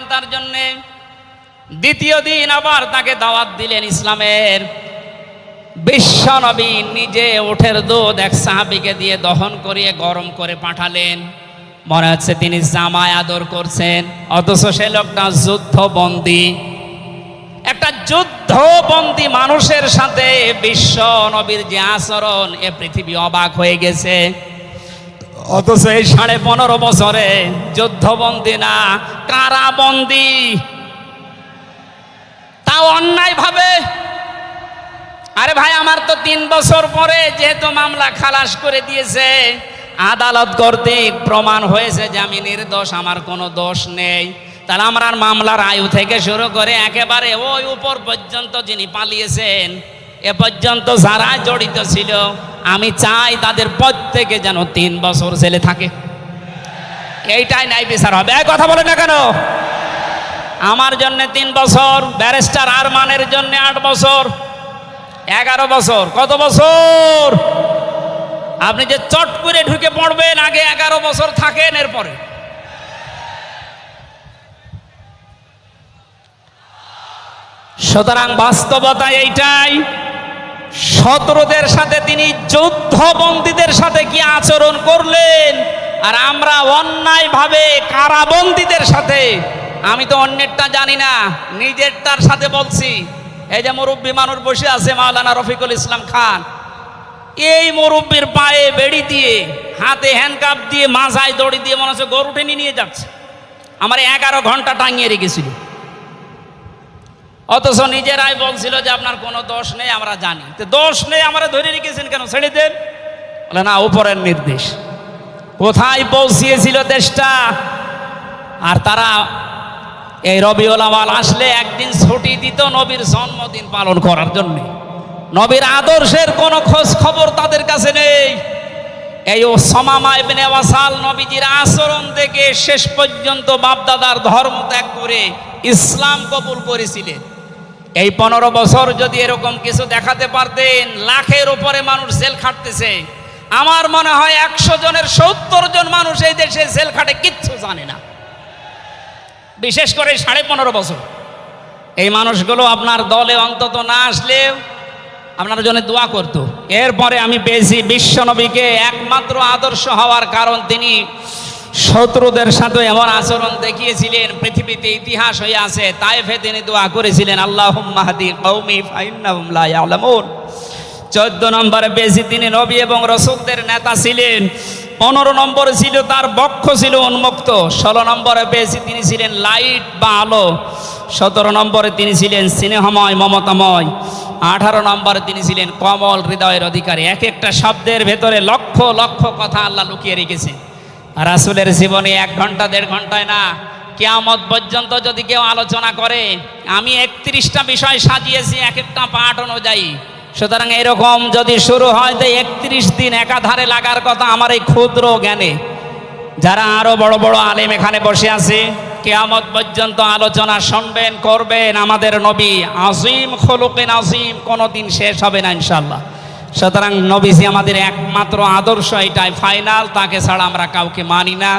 করলেন তার জন্যে। দ্বিতীয় দিন আবার তাকে দাওয়াত দিলেন ইসলামের। বিশ্ব নবী নিজে ওঠের দুধ এক সাহাবিকে দিয়ে দহন করিয়ে গরম করে পাঠালেন। মনে হচ্ছে তিনি জামায় আদর করছেন। অথচ সে লোকটা যুদ্ধবন্দী। একটা যুদ্ধবন্দী মানুষের সাথে বিশ্ব নবীর যে আচরণ, এ পৃথিবী অবাক হয়ে গেছে। অথচ এই সাড়ে পনেরো বছরে যুদ্ধবন্দী না, কারাবন্দী। তাও অন্যায় ভাবে আরে ভাই, আমার তো তিন বছর পরে যেহেতু মামলা খালাস করে দিয়েছে, আদালত কর্তৃক প্রমাণ হয়েছে যে আমি নির্দোষ, আমার কোনো দোষ নেই। তাহলে আমার মামলার আয়ু থেকে শুরু করে একেবারে ওই উপর পর্যন্ত যিনি পালিয়েছেন, এ পর্যন্ত যারা জড়িত ছিল আমি চাই তাদের প্রত্যেকে যেন তিন বছর জেলে থাকে। এইটাই নাই বিচার হবে। এই কথা বলে না কেন? আমার জন্য তিন বছর, ব্যারিস্টার আরমানের জন্য আট বছর, এগারো বছর, কত বছর? আপনি যে চট করে ঢুকে পড়বেন, আগে এগারো বছর থাকেন, এরপরে। সুতরাং বাস্তবতা এইটাই শত্রুদের সাথে তিনি যুদ্ধবন্দীদের সাথে কি আচরণ করলেন? আর আমরা অন্যায়ভাবে কারাবন্দীদের সাথে, আমি তো অন্যেরটা জানি না, নিজেরটার সাথে বলছি। এই যে মুরব্বী মানুষ বসে আছে, মাওলানা রফিকুল ইসলাম খান, এই মুরব্বীর পায়ে বেড়ি দিয়ে, হাতে হ্যান্ডকাপ দিয়ে মাথায় দড়ি দিয়ে মনে হচ্ছে গরু টেনে নিয়ে যাচ্ছে। আমার এগারো ঘণ্টা টাঙিয়ে রেখেছিল। অথচ নিজেরাই বলছিল যে আপনার কোনো দোষ নেই, আমরা জানি। তো দোষ নেই, আমরা ধরে রেখেছেন কেন? ছেড়ে দেন বলে, না, উপরের নির্দেশ। কোথায় পৌঁছিয়েছিল দেশটা? আর তারা এই রবিউল আওয়াল আসলে একদিন ছুটি দিত নবীর জন্মদিন পালন করার জন্য। নবীর আদর্শের কোনো খোঁজ খবর তাদের কাছে নেই। এই ও সমামা ইবনে নবীজির আচরণ থেকে শেষ পর্যন্ত বাপদাদার ধর্ম ত্যাগ করে ইসলাম কবুল করেছিলেন। এই পনেরো বছর যদি এরকম কিছু দেখাতে পারতেন, লাখের উপরে মানুষ জেল খাটতেছে। আমার মনে হয় একশো জনের সত্তর জন মানুষ এই দেশে জেল খাটে, কিচ্ছু জানে না। বিশেষ করে সাড়ে পনেরো বছর। এই মানুষগুলো আপনার দলে অন্তত না আসলেও আপনার জন্য দোয়া করত। এরপরে আমি পেয়েছি বিশ্বনবীকে একমাত্র আদর্শ হওয়ার কারণ তিনি শত্রুদের সাথে এমন আচরণ দেখিয়েছিলেন, পৃথিবীতে ইতিহাস হয়ে আছে তাই তাইফে তিনি দোয়া করেছিলেন আল্লাহ চোদ্দ নম্বরে পেয়েছি তিনি নবী এবং রসুলদের নেতা ছিলেন, পনেরো নম্বরে ছিল তার বক্ষ ছিল উন্মুক্ত, ষোলো নম্বরে পেয়েছি তিনি ছিলেন লাইট বা আলো, সতেরো নম্বরে তিনি ছিলেন স্নেহময়, মমতাময়, আঠারো নম্বরে তিনি ছিলেন কমল হৃদয়ের অধিকারী। এক একটা শব্দের ভেতরে লক্ষ লক্ষ কথা আল্লাহ লুকিয়ে রেখেছে রাসুলের জীবনে এক ঘণ্টা, দেড় ঘন্টায় না, কেয়ামত পর্যন্ত যদি কেউ আলোচনা করে, আমি একত্রিশটা বিষয় সাজিয়েছি, এক একটা পাঠ অনুযায়ী। সুতরাং এরকম যদি শুরু হয় তো একত্রিশ দিন একাধারে লাগার কথা, আমার এই ক্ষুদ্র জ্ঞানে। যারা আরও বড় বড় আলেম এখানে বসে আছে, কেয়ামত পর্যন্ত আলোচনা শুনবেন, করবেন, আমাদের নবী আজিম খলুকিন আজিম কোনোদিন শেষ হবে না ইনশাল্লাহ সুতরাং নবীজি আমাদের একমাত্র আদর্শ এটাই ফাইনাল, তাকে ছাড়া আমরা কাউকে মানি না।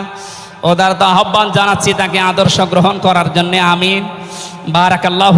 ওদার তো আহ্বান জানাচ্ছি তাকে আদর্শ গ্রহণ করার জন্য, আমিন। বারাকাল্লাহ